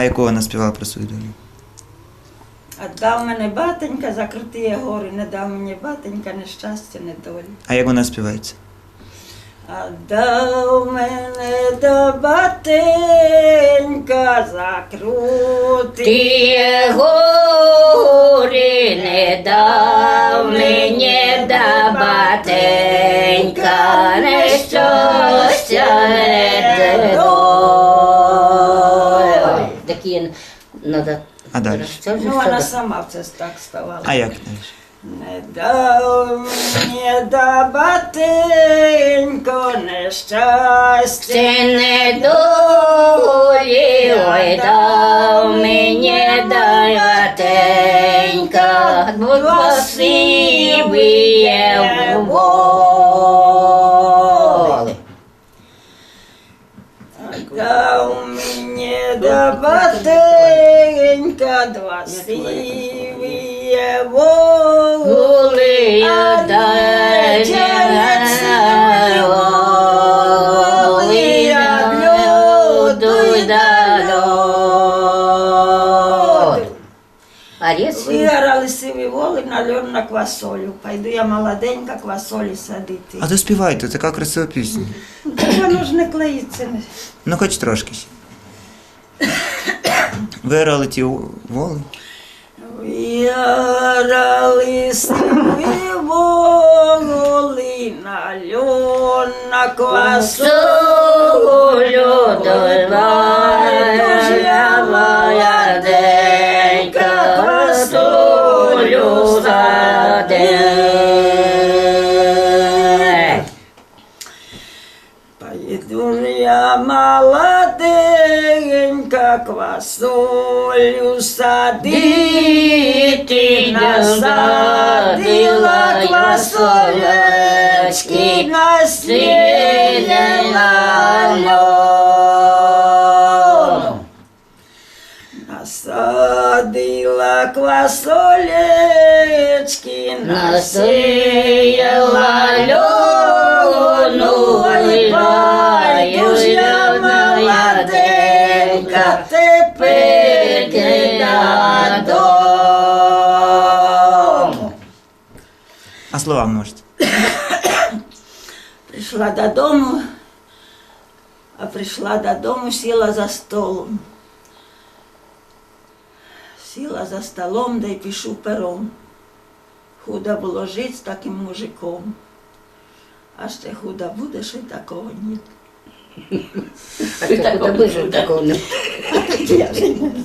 А яку вона співала про свою долю? А дав мене батенька за круті гори, не дав мені батенька нещастя, недолі. А як вона співається? А дав мене до батенька за круті. Гори не дав мені да батенька, не Такі надо. А далі? Це вже Ну, вона все. сама це так ставала. А як далі? Не дав мені да батенько нещастя. Це не долі, ой, дав мені дай батенька, красивіє воли. Дав у мене добатенька два сиві воли. Я дай воли, а блюду дало. Рез Виграли сиві воли на льон на квасолю. Пойду я молоденька квасолі садити. А то співайте, така красива пісня. Так воно ж не клеїться. Ну хоч трошки ще. Вирали ті воли. Виграли сиві воли на льон на квасолю. Пойду я молоденька квасолю садити, насадила квасолечки, насіяла льон. Насадила квасолечки, Насіяла молоденька, тепер додому. А слова можете. Прийшла додому, а прийшла додому, сіла за столом. Сіла за столом, да й пишу пером. Худо було жити з таким мужиком. А ще худо буде, що й такого ні. Так, это выжил такой. Я вже не.